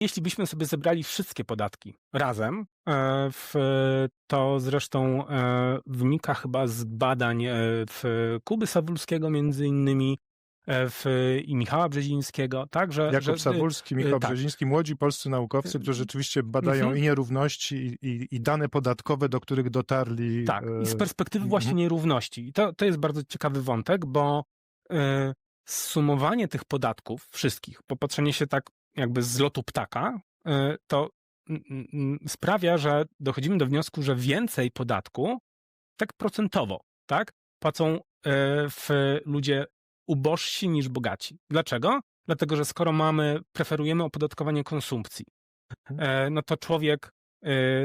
jeśli byśmy sobie zebrali wszystkie podatki razem, e, w, to zresztą e, wynika chyba z badań e, w Kuby Sawulskiego między innymi w, i Michała Brzezińskiego, tak, że, Jakub że, Sawulski, Michał tak. Brzeziński, młodzi polscy naukowcy, którzy rzeczywiście badają Mhm. i nierówności, i, i, dane podatkowe, do których dotarli. Tak, i z perspektywy właśnie mhm. nierówności. I to, to jest bardzo ciekawy wątek, bo e, sumowanie tych podatków wszystkich, popatrzenie się tak jakby z lotu ptaka, e, to sprawia, że dochodzimy do wniosku, że więcej podatku, tak procentowo, tak, płacą e, w ludzie ubożsi niż bogaci. Dlaczego? Dlatego, że skoro mamy, preferujemy opodatkowanie konsumpcji, e, no to człowiek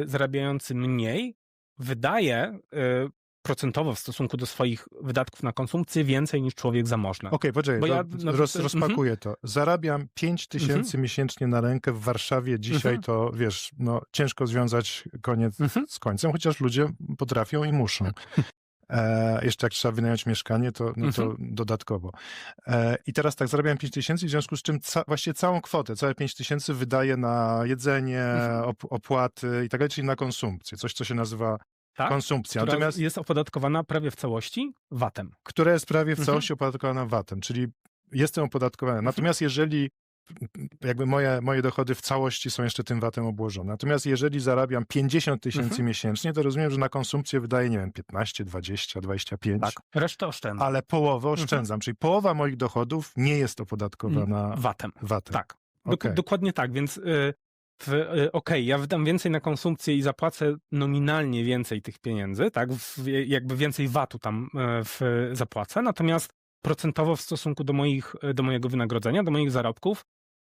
zarabiający mniej wydaje procentowo w stosunku do swoich wydatków na konsumpcję więcej niż człowiek zamożny. Okej, poczekaj, Bo ja na roz, przykład- rozpakuję to. Zarabiam 5 tysięcy Mhm. miesięcznie na rękę w Warszawie. Dzisiaj Mhm. to, wiesz, no, ciężko związać koniec Mhm. z końcem, chociaż ludzie potrafią i muszą. E, jeszcze jak trzeba wynająć mieszkanie, to, no to Mhm. dodatkowo. E, I teraz tak, zarabiam 5 tysięcy, w związku z czym ca, właściwie całą kwotę, całe 5 tysięcy wydaję na jedzenie, Mhm. op, opłaty i tak dalej, czyli na konsumpcję. Coś, co się nazywa tak? konsumpcja. Która Natomiast jest opodatkowana prawie w całości VAT-em. która jest prawie w Mhm. całości opodatkowana VAT-em, czyli jestem opodatkowany. Natomiast jeżeli jakby moje, moje dochody w całości są jeszcze tym VAT-em obłożone. Natomiast jeżeli zarabiam 50 tysięcy Mhm. miesięcznie, to rozumiem, że na konsumpcję wydaję, nie wiem, 15, 20, 25, Tak. Resztę oszczędzam. ale połowę oszczędzam, czyli połowa moich dochodów nie jest opodatkowana VAT-em. VAT-em. Tak. Dok- Okej. Dokładnie tak, więc y, y, okej, ja wydam więcej na konsumpcję i zapłacę nominalnie więcej tych pieniędzy, tak, w, jakby więcej VAT-u tam y, w, zapłacę, natomiast procentowo w stosunku do, moich, do mojego wynagrodzenia, do moich zarobków,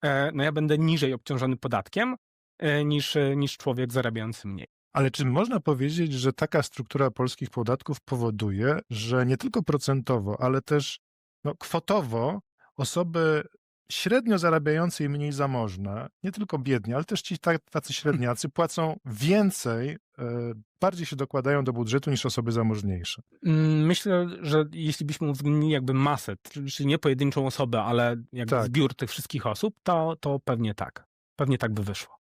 e, no ja będę niżej obciążony podatkiem e, niż, e, niż człowiek zarabiający mniej. Ale czy można powiedzieć, że taka struktura polskich podatków powoduje, że nie tylko procentowo, ale też no, kwotowo osoby średnio zarabiające i mniej zamożne, nie tylko biedni, ale też ci ta- tacy średniacy płacą więcej, e, bardziej się dokładają do budżetu niż osoby zamożniejsze. Mm, Myślę, że jeśli byśmy uwzględnili jakby masę, czyli nie pojedynczą osobę, ale jakby Tak. zbiór tych wszystkich osób, to, to pewnie tak. Pewnie tak by wyszło.